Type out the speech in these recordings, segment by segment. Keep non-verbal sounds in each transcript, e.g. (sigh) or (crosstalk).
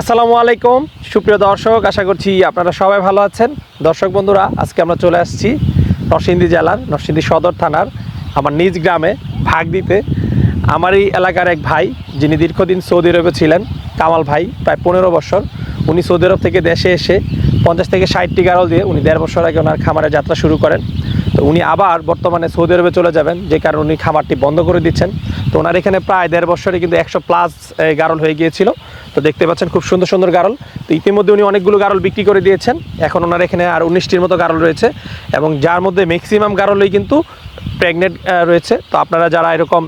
আসসালামু আলাইকুম। সুপ্রিয় দর্শক, আশা করছি আপনারা সবাই ভালো আছেন। দর্শক বন্ধুরা, আজকে আমরা চলে আসছি নরসিংদী জেলার, নরসিংদী সদর থানার, আমার নিজ গ্রামে ভাগ দিতে আমার এই এলাকার এক ভাই, যিনি দীর্ঘদিন সৌদি আরবে ছিলেন, কামাল ভাই, প্রায় পনেরো বছর। উনি সৌদি আরব থেকে দেশে এসে পঞ্চাশ থেকে ষাটটি গারল দিয়ে উনি দেড় বছর আগে ওনার খামারে যাত্রা শুরু করেন। তো উনি আবার বর্তমানে সৌদি আরবে চলে যাবেন, যে কারণে উনি খামারটি বন্ধ করে দিচ্ছেন। তো ওনার এখানে প্রায় দেড় বছরে কিন্তু একশো প্লাস গারল হয়ে গিয়েছিল। তো দেখতে পাচ্ছেন খুব সুন্দর সুন্দর গারল। তো ইতিমধ্যে উনি অনেকগুলো গারল বিক্রি করে দিয়েছেন। এখন ওনার এখানে আর উনিশটির মতো গারল রয়েছে এবং যার মধ্যে ম্যাক্সিমাম গারলই কিন্তু প্রেগনেন্ট রয়েছে। তো আপনারা যারা এরকম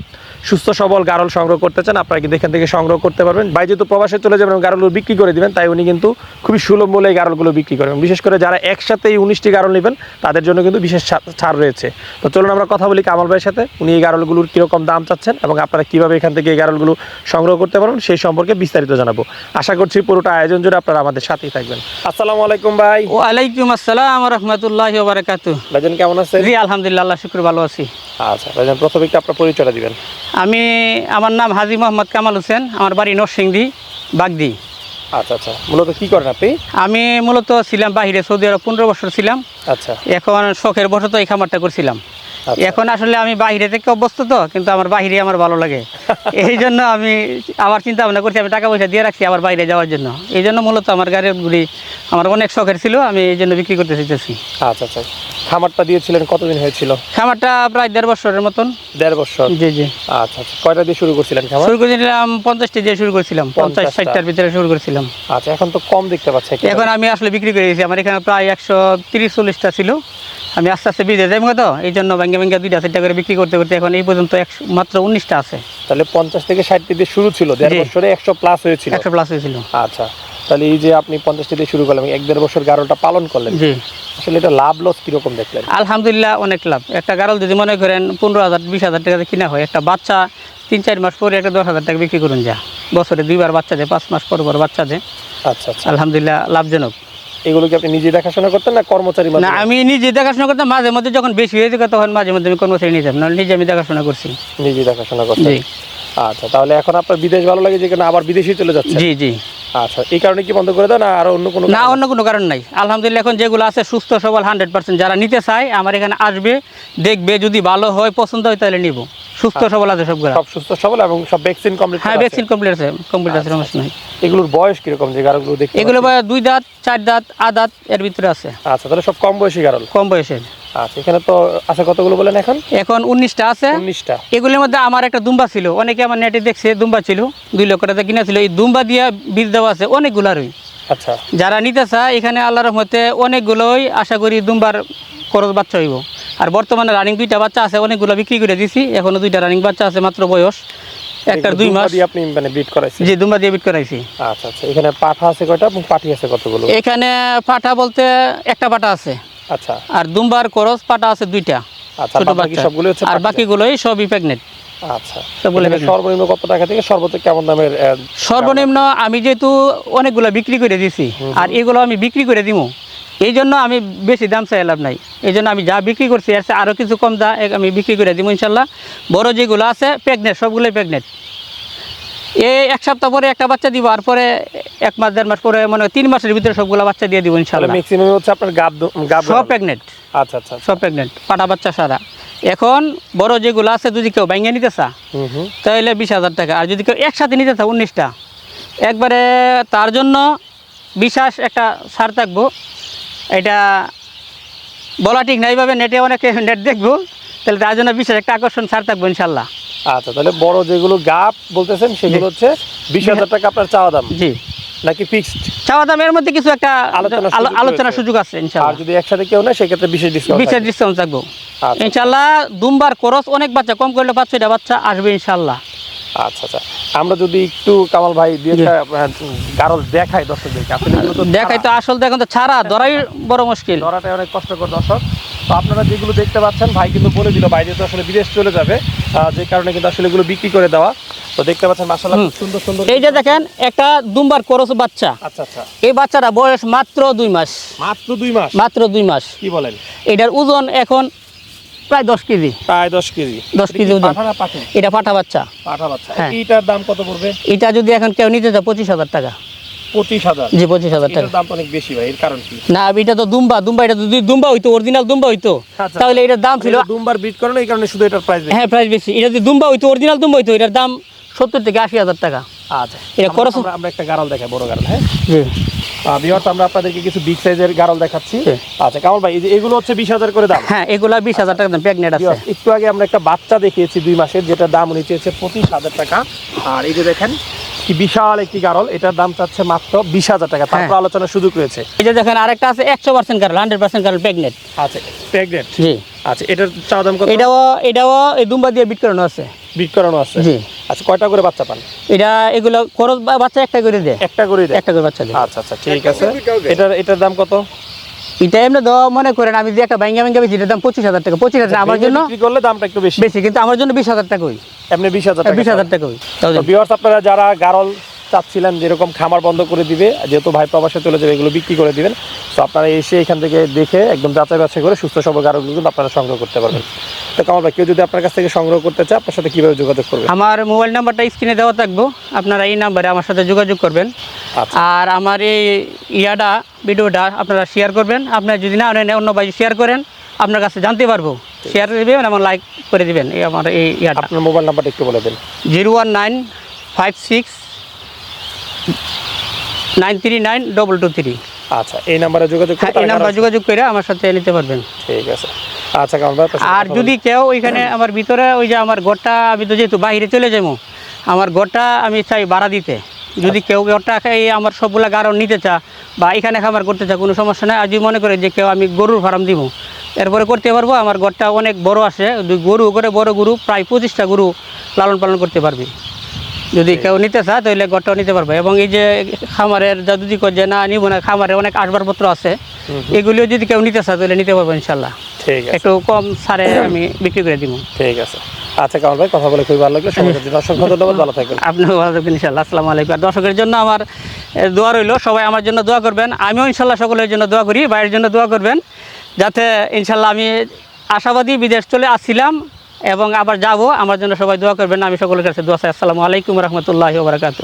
সুস্থ সবল গারল সংগ্রহ করতে চান আপনারা কিন্তু এখান থেকে সংগ্রহ করতে পারবেন। বাই যেহেতু প্রবাসে চলে যাবেন এবং গারলগুলো বিক্রি করে দিবেন তাই উনি কিন্তু খুবই সুলভ মূল্যে এই গারলগুলো বিক্রি করেন। বিশেষ করে যারা একসাথে এই উনিশটি গারল নেবেন তাদের জন্য কিন্তু বিশেষ ছাড় রয়েছে। তো চলুন আমরা কথা বলি কামাল ভাইয়ের সাথে। উনি এই গারলগুলোর কীরকম দাম চাচ্ছেন এবং আপনারা কীভাবে এখান থেকে এই গারলগুলো সংগ্রহ করতে পারবেন সেই সম্পর্কে বিস্তারিত জানাব। আশা করছি পুরোটা আয়োজন জুড়ে আপনারা আমাদের সাথেই থাকবেন। আসসালামু আলাইকুম ভাই। ওয়ালাইকুম আসসালাম রহমতুল্লাহ বারাকাতু ভাইজান কেমন আছেন? জি আলহামদুলিল্লাহ শুক্র ভালো আছি। আচ্ছা ভাইজান প্রথমে একটু আপনার পরিচয়টা দিবেন। আমি আমার নাম হাজি মোহাম্মদ কামাল হোসেন আমার বাড়ি নরসিংদী বাগদি। আচ্ছা আচ্ছা। মূলত কি করেন আপনি? আমি মূলত ছিলাম বাহিরে সৌদি আরব পনেরো বছর ছিলাম। আচ্ছা। এখন শখের বশত এই খামারটা করছিলাম। আচ্ছা। এখন আসলে আমি বাইরে থেকে অভ্যস্ত তো কিন্তু আমার বাহিরে আমার ভালো লাগে। (laughs) এই জন্য আমি আবার চিন্তা ভাবনা করছি আমি টাকা পয়সা দিয়ে রাখছি আবার বাইরে যাওয়ার জন্য। এই জন্য মূলত আমার গাড়িগুলি আমার অনেক শখের ছিল আমি এই জন্য বিক্রি করতে চাইতেছি। আচ্ছা আচ্ছা। খামারটা দিয়েছিলেন কতদিন হয়েছিল? খামারটা প্রায় দেড় বছরের মতন। দেড় বছর? জি জি। আচ্ছা আচ্ছা। কয়টা দিয়ে শুরু করছিলেন খামার? শুরু করেছিলাম পঞ্চাশটি দিয়ে শুরু করেছিলাম। পঞ্চাশ ষাটটার ভিতরে শুরু করেছিলাম। আচ্ছা এখন তো কম দেখতে পাচ্ছি এখন আমি আসলে বিক্রি করে দিয়েছি। আমার এখানে প্রায় একশো তিরিশ চল্লিশটা ছিল। আমি আস্তে আস্তে বিজে যাই তো? এই জন্য ব্যাঙ্গে ব্যাঙ্গে দুইটা চারটা করে বিক্রি করতে করতে এখন এই পর্যন্ত একশো মাত্র উনিশটা আছে। তাহলে পঞ্চাশ থেকে ষাটটি দিয়ে শুরু ছিল। দেড় বছরে একশো প্লাস হয়েছিল। একশো প্লাস হয়েছিল। আচ্ছা। তাহলে এই যে আপনি পঞ্চাশটি দিয়ে শুরু করলেন এক দেড় বছর গারোটা পালন করলেন জি। আসলে এটা লাভ লস কীরকম দেখলেন? আলহামদুলিল্লাহ অনেক লাভ। একটা গারল যদি মনে করেন পনেরো হাজার বিশ হাজার টাকা কিনা হয় একটা বাচ্চা তিন চার মাস পরে একটা দশ হাজার টাকা বিক্রি করুন যা। বছরে দুইবার বাচ্চা দেয় পাঁচ মাস পর পর বাচ্চা দেয়। আচ্ছা আচ্ছা। আলহামদুলিল্লাহ লাভজনক। এগুলো কি আপনি নিজে দেখাশোনা করতেন না কর্মচারী না আমি নিজে দেখাশোনা করতাম মাঝে মধ্যে যখন বেশি হয়ে যেত তখন মাঝে মধ্যে আমি কর্মচারী নিতাম না নিজে আমি দেখাশোনা করছি। নিজে দেখাশোনা জি। আচ্ছা তাহলে এখন আপনার বিদেশ ভালো লাগে যেখানে আবার বিদেশে চলে যাচ্ছে জি জি। আচ্ছা এই কারণে কি বন্ধ করে দেন আর অন্য কোনো না অন্য কোনো কারণ নাই। আলহামদুলিল্লাহ এখন যেগুলো আছে সুস্থ সবল হান্ড্রেড পার্সেন্ট যারা নিতে চায় আমার এখানে আসবে দেখবে যদি ভালো হয় পছন্দ হয় তাহলে নিব। সুস্থ সবল আছে সবগুলো। সব সুস্থ সবল এবং সব ভ্যাকসিন কমপ্লিট হ্যাঁ ভ্যাকসিন কমপ্লিট আছে কমপ্লিট আছে সমস্যা নাই। এগুলোর বয়স কীরকম যে গারলগুলো দেখতে এগুলো দুই দাঁত চার দাঁত আ দাঁত এর ভিতরে আছে। আচ্ছা তাহলে সব কম বয়সী গারল। কম বয়সের। আচ্ছা এখানে তো আছে কতগুলো বলেন এখন? এখন উনিশটা আছে। উনিশটা। এগুলোর মধ্যে আমার একটা দুম্বা ছিল। অনেকে আমার নেটে দেখছে দুম্বা ছিল। দুই লক্ষ টাকা কিনা ছিল। এই দুম্বা দিয়ে বীজ দেওয়া আছে অনেকগুলো আরই আচ্ছা। যারা নিতে চায় এখানে আল্লাহর রহমতে অনেকগুলোই আশা করি দুমবার খরচ বাচ্চা হইব। আর বর্তমানে রানিং দুইটা বাচ্চা আছে অনেকগুলো বিক্রি করে দিছি। এখনও দুইটা রানিং বাচ্চা আছে মাত্র বয়স। একটার এগুলো দুই মাস। দিয়ে আপনি মানে বিট করাইছেন। যে দুম্বা দিয়ে বিট করাইছি। আচ্ছা আচ্ছা। এখানে পাঠা আছে কয়টা? এবং পাঠি আছে কতগুলো? এখানে পাঠা বলতে একটা পাঠা আছে। আচ্ছা। আর দুমবার খরচ পাটা আছে দুইটা। আচ্ছা ছোট বাকি বাচ্চা। সবগুলো হচ্ছে আর বাকিগুলোই সবই প্রেগনেন্ট আচ্ছা। সর্বনিম্ন কত টাকা থেকে সর্বোচ্চ কেমন দামের সর্বনিম্ন আমি যেহেতু অনেকগুলো বিক্রি করে দিছি আর এগুলো আমি বিক্রি করে দিব এই জন্য আমি বেশি দাম চাই লাভ নাই। এই জন্য আমি যা বিক্রি করছি এর আরও কিছু কম দা আমি বিক্রি করে দিব ইনশাল্লাহ। বড় যেগুলো আছে প্রেগনেন্ট সবগুলোই প্রেগনেন্ট এই এক সপ্তাহ পরে একটা বাচ্চা দিব আর পরে এক মাস দেড় মাস পরে মানে তিন মাসের ভিতরে সবগুলো বাচ্চা দিয়ে দিব তাহলে ইনশাল্লাহ। ম্যাক্সিমাম হচ্ছে আপনার গাব গাব সব। প্রেগনেন্ট আচ্ছা আচ্ছা সব প্রেগনেন্ট পাটা বাচ্চা সারা। এখন বড় যেগুলো আছে যদি কেউ ব্যাঙ্গে নিতে চা তাহলে বিশ হাজার টাকা। আর যদি কেউ একসাথে নিতে চাও উনিশটা। একবারে তার জন্য বিশ্বাস একটা সার থাকব। এটা বলা ঠিক নাই ভাবে নেটে অনেকে (laughs) নেট দেখব। তাহলে তার জন্য বিশেষ একটা আকর্ষণ সার থাকব ইনশাল্লাহ। আচ্ছা তাহলে বড় যেগুলো গাপ বলতেছেন সেগুলো হচ্ছে বিশ হাজার টাকা আপনার চাওয়া দাম। জি। নাকি ফিক্সড চাওয়া দামের মধ্যে কিছু একটা আলোচনার সুযোগ। আছে আর যদি একসাথে কেউ সেক্ষেত্রে বিশেষ ডিসকাউন্ট বিশেষ ডিসকাউন্ট থাকব। আচ্ছা। দুমবার খরচ অনেক বাচ্চা কম করলে পাঁচ ছয়টা বাচ্চা আসবে ইনশাল্লাহ। আচ্ছা আচ্ছা। আমরা যদি একটু কামাল ভাই দিয়ে গারল দেখাই দর্শকদেরকে। দেখাই তো আসল দেখুন তো ছাড়া ধরাই বড় মুশকিল। ধরাটাই অনেক কষ্টকর দর্শক। তো আপনারা যেগুলো দেখতে পাচ্ছেন ভাই কিন্তু বলে দিল বাইরে তো আসলে বিদেশ চলে যাবে যে কারণে কিন্তু আসলে এগুলো বিক্রি করে দেওয়া। তো দেখতে পাচ্ছেন হুম। সুন্দর সুন্দর এই যে দেখেন একটা দুমবার খরচ বাচ্চা। আচ্ছা আচ্ছা। এই বাচ্চাটা বয়স মাত্র দুই মাস। মাত্র দুই মাস? মাত্র দুই মাস। কি বলেন? এটার ওজন এখন প্রায় দশ কেজি। প্রায় দশ কেজি। দশ কেজি ওজন। এটা পাঠা বাচ্চা। পাঠা বাচ্চা। হ্যাঁ। এইটার দাম কত পড়বে? এটা যদি এখন কেউ নিতে চায় পঁচিশ হাজার টাকা। পঁচিশ হাজার। জি পঁচিশ হাজার টাকা। দাম অনেক বেশি ভাই এর কারণ কি? না এটা তো দুম্বা দুম্বা এটা যদি দুম্বা হইতো অরিজিনাল দুম্বা হইতো আচ্ছা। তাহলে এটার দাম ছিল এটা বিট করেন এই কারণে শুধু এটার প্রাইস হ্যাঁ প্রাইস বেশি। এটা যদি দুম্বা হইতো অরিজিনাল দুম্বা হইতো এটার দাম সত্তর থেকে আশি হাজার টাকা। আচ্ছা। এটা খরচ- আমরা- আমরা একটা গারাল দেখাই বড় গারাল হ্যাঁ? জি। বিহার আমরা আপনাদেরকে কিছু বিগ সাইজের গারাল দেখাচ্ছি। আচ্ছা কামাল ভাই এগুলো হচ্ছে বিশ হাজার করে দাম? হ্যাঁ এগুলা বিশ হাজার টাকা দাম প্রেগনেন্ট আছে। একটু আগে আমরা একটা বাচ্চা দেখিয়েছি দুই মাসের যেটার দাম উনি চেয়েছে পঁচিশ হাজার টাকা। আর এই যে দেখেন কি বিশাল একটি গারল এটার দাম চাচ্ছে মাত্র বিশ হাজার টাকা। তারপর হ্যাঁ। আলোচনার সুযোগ রয়েছে। এটা দেখেন আরেকটা আছে একশো পার্সেন্ট কারণ হান্ড্রেড পার্সেন্ট কারণ প্রেগনেন্ট। আচ্ছা প্রেগনেন্ট? জি। আচ্ছা এটার চাওয়া দাম কত? এটাও এটাও এই দুম্বা দিয়ে বিট করানো আছে। বিট করানো আছে? জি। আচ্ছা কয়টা করে বাচ্চা পান? এটা এগুলো খরচ বাচ্চা একটা করে দেয়। একটা করে দেয়? একটা করে বাচ্চা দেয়। আচ্ছা আচ্ছা ঠিক আছে। এটার এটার দাম কত? এটা এমনি দেওয়া মনে করেন আমি যে একটা ব্যাঙ্গা ব্যাঙ্গা বেশি দাম পঁচিশ হাজার টাকা। পঁচিশ হাজার আমার জন্য বিক্রি করলে দামটা একটু বেশি। বেশি কিন্তু আমার জন্য বিশ হাজার টাকা ওই। এমনি বিশ হাজার টাকা বিশ হাজার টাকা ওই। আপনারা যারা গারল চাচ্ছিলেন যেরকম খামার বন্ধ করে দিবে যেহেতু ভাই প্রবাসে চলে যাবে এগুলো বিক্রি করে দিবেন। তো আপনারা এসে এখান থেকে দেখে একদম যাচাই বাছাই করে সুস্থ সবল গারলগুলো কিন্তু আপনারা সংগ্রহ করতে পারবেন। তো কামাল ভাই কেউ যদি আপনার কাছ থেকে সংগ্রহ করতে চায় আপনার সাথে কীভাবে যোগাযোগ করবে? আমার মোবাইল নাম্বারটা স্ক্রিনে দেওয়া থাকব। আপনারা এই নাম্বারে আমার সাথে যোগাযোগ করবেন। আচ্ছা। আর আমার এই ইয়াটা ভিডিওটা আপনারা শেয়ার করবেন। আপনারা যদি না নেন অন্য ভাই শেয়ার করেন আপনার কাছে জানতে পারব। শেয়ার দেবেন এবং লাইক করে দেবেন এই আমার এই ইয়াটা। আপনার মোবাইল নাম্বারটা একটু বলে দেন। Zero one nine five six nine three nine double two three. আচ্ছা এই নাম্বারে যোগাযোগ হ্যাঁ এই নাম্বার যোগাযোগ করে আমার সাথে নিতে পারবেন। ঠিক আছে। আচ্ছা আর যদি কেউ ওইখানে আমার ভিতরে ওই যে আমার ঘরটা আমি তো যেহেতু বাইরে চলে যাব আমার ঘরটা আমি চাই ভাড়া দিতে। যদি কেউ ঘরটা এই আমার সবগুলা গারণ নিতে চা বা এখানে খামার করতে চা কোনো সমস্যা নাই। আর যদি মনে করে যে কেউ আমি গরুর ফার্ম দিব এরপরে করতে পারব আমার ঘরটা অনেক বড় আছে। গরু করে বড় গরু প্রায় পঁচিশটা গরু লালন পালন করতে পারবি। যদি কেউ নিতে চায় তাহলে ঘরটাও নিতে পারবে। এবং এই যে খামারের যা যদি যে না নিব না খামারে অনেক আসবাবপত্র আছে। এগুলিও যদি কেউ নিতে চায় তাহলে নিতে পারব ইনশাল্লাহ। ঠিক আছে। একটু কম সারে আমি বিক্রি করে দিব। ঠিক আছে। আচ্ছা কামাল ভাই কথা বলে খুবই ভালো লাগল। সবাইকে জন্য ধন্যবাদ ভালো থাকবেন। আপনিও ভালো থাকবেন ইনশাল্লাহ আসসালামু আলাইকুম। আর দর্শকের জন্য আমার দোয়া রইল। সবাই আমার জন্য দোয়া করবেন। আমিও ইনশাল্লাহ সকলের জন্য দোয়া করি বাইরের জন্য দোয়া করবেন যাতে ইনশাল্লাহ আমি আশাবাদী বিদেশ চলে আসছিলাম এবং আবার যাব। আমার জন্য সবাই দোয়া করবেন। আমি সকলের কাছে দোয়া চাই। আসসালামু আলাইকুম রহমতুল্লাহ বারাকাতু